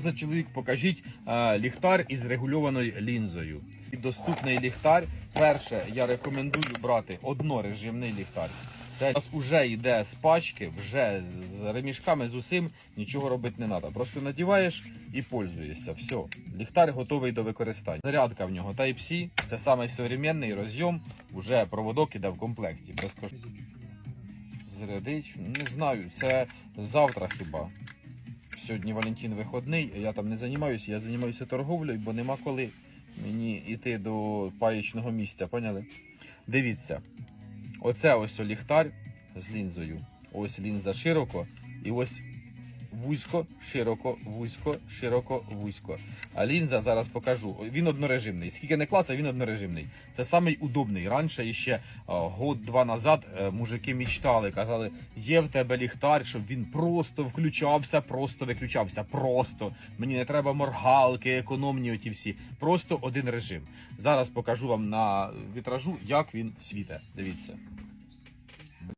За чоловік, покажіть е, ліхтар із регульованою лінзою. І доступний ліхтар. Перше, я рекомендую брати однорежимний ліхтар. Це у нас вже йде з пачки, вже з ремішками, з усім, нічого робити не треба. Просто надіваєш і пользуєшся. Все. Ліхтар готовий до використання. Зарядка в нього Type-C, це самий современний розйом, вже проводок іде в комплекті. Безкоштовно. Зарядить, не знаю, це завтра хіба. Сьогодні Валентин виходний, я там не займаюся, я займаюся торговлею, бо нема коли мені йти до паєчного місця, поняли? Дивіться, оце ось ліхтар з лінзою. Ось лінза широко, і ось вузько, широко, вузько, широко, вузько. А лінза зараз покажу. Він однорежимний. Скільки не клацав, він однорежимний. Це самий удобний. Раніше ще год-два назад е, мужики мечтали, казали, є в тебе ліхтар, щоб він просто включався, просто виключався. Просто мені не треба моргалки, економні оті всі. Просто один режим. Зараз покажу вам на вітражу, як він світе. Дивіться.